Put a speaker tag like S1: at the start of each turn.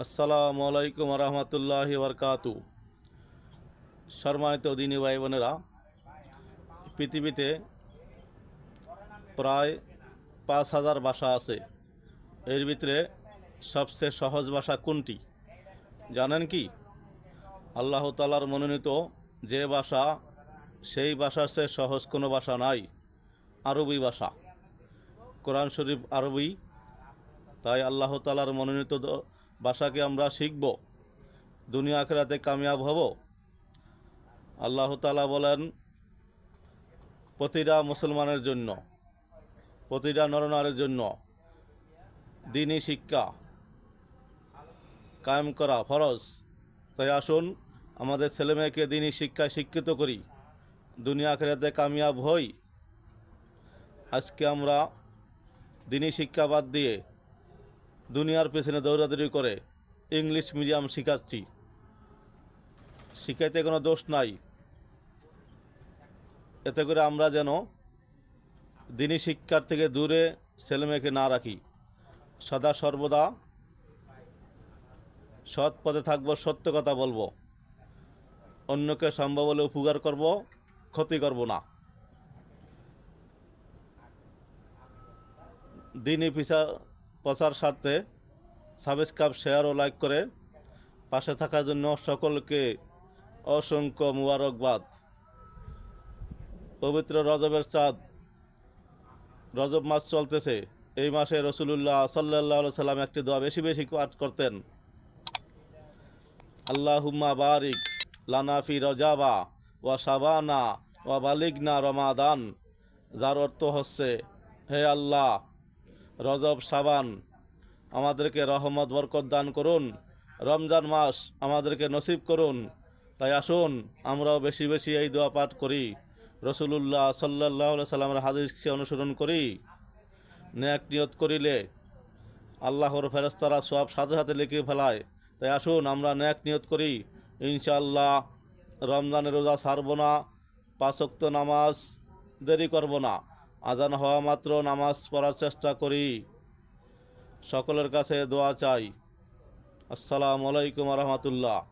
S1: আসসালামু আলাইকুম রহমতুল্লাহ বরকাতু সম্মানিত দিনী ভাই বোনেরা, পৃথিবীতে প্রায় পাঁচ হাজার ভাষা আছে। এর ভিতরে সবচেয়ে সহজ ভাষা কোনটি? জানেন কি? আল্লাহ তালার মনোনীত যে ভাষা, সেই ভাষার চেয়ে সহজ কোনো ভাষা নাই, আরবি ভাষা। কোরআন শরীফ আরবি, তাই আল্লাহ তালার মনোনীত ভাষাকে আমরা শিখব, দুনিয়া আখেরাতে কামিয়াব হব। আল্লাহ তালা বলেন, প্রতিটা মুসলমানের জন্য, প্রতিটা নরনারের জন্য দিনই শিক্ষা কায়েম করা ফরজ। তাই আসুন, আমাদের ছেলেমেয়েকে দিনই শিক্ষায় শিক্ষিত করি, দুনিয়া আখেরাতে কামিয়াব হই। আজকে আমরা দিনই শিক্ষা বাদ দিয়ে দুনিয়ার পেছনে দৌড়াদৌড়ি করে। ইংলিশ মিডিয়াম শিখাচ্ছি। শিখাইতে কোনো দোষ নাই। এতে করে আমরা যেন দিনী শিক্ষার থেকে দূরে ছেলেমেয়েকে না রাখি। সদা সর্বদা সৎ পথে থাকব, সত্য কথা বলব। অন্যকে সম্ভব হলে উপকার করব, ক্ষতি করব না। দিনই পিছা প্রচার স্বার্থে সাবস্ক্রাইব শেয়ার ও লাইক করে পাশে থাকার জন্য সকলকে অসংখ্য মুবারকবাদ। পবিত্র রজবের চাঁদ, রজব মাস চলতেছে। এই মাসে রসুলুল্লাহ সাল্লাহ সাল্লাম একটি দোয়া বেশি বেশি পাঠ করতেন। আল্লাহুম্মা বারিক লানাফি রজাবা ওয়া সাবানা ওয়া বালিগনা রমাদান। যার অর্থ হচ্ছে, হে আল্লাহ রজব সাবান, আমাদেরকে রহমত, বরকত দান করুন। রমজান মাস আমাদেরকে নসিব করুন। তাই আসুন, আমরাও বেশি বেশি এই দোয়া পাঠ করি। রসুলুল্লাহ সাল্লাহ সাল্লামের হাদিসকে অনুসরণ করি। ন্যাক নিয়ত করিলে আল্লাহর ফেরস্তারা সব সাথে সাথে লিখে ফেলায়। তাই আসুন, আমরা ন্যাক নিয়ত করি। ইনশাল্লাহ রমজানের রোজা ছাড়ব না পাঁচক্ত নামাজ দেরি করব না। আজান হওয়া মাত্র নামাজ পড়ার চেষ্টা করি। সকলের কাছে দোয়া চাই। আসসালামু আলাইকুম রহমতুল্লাহ।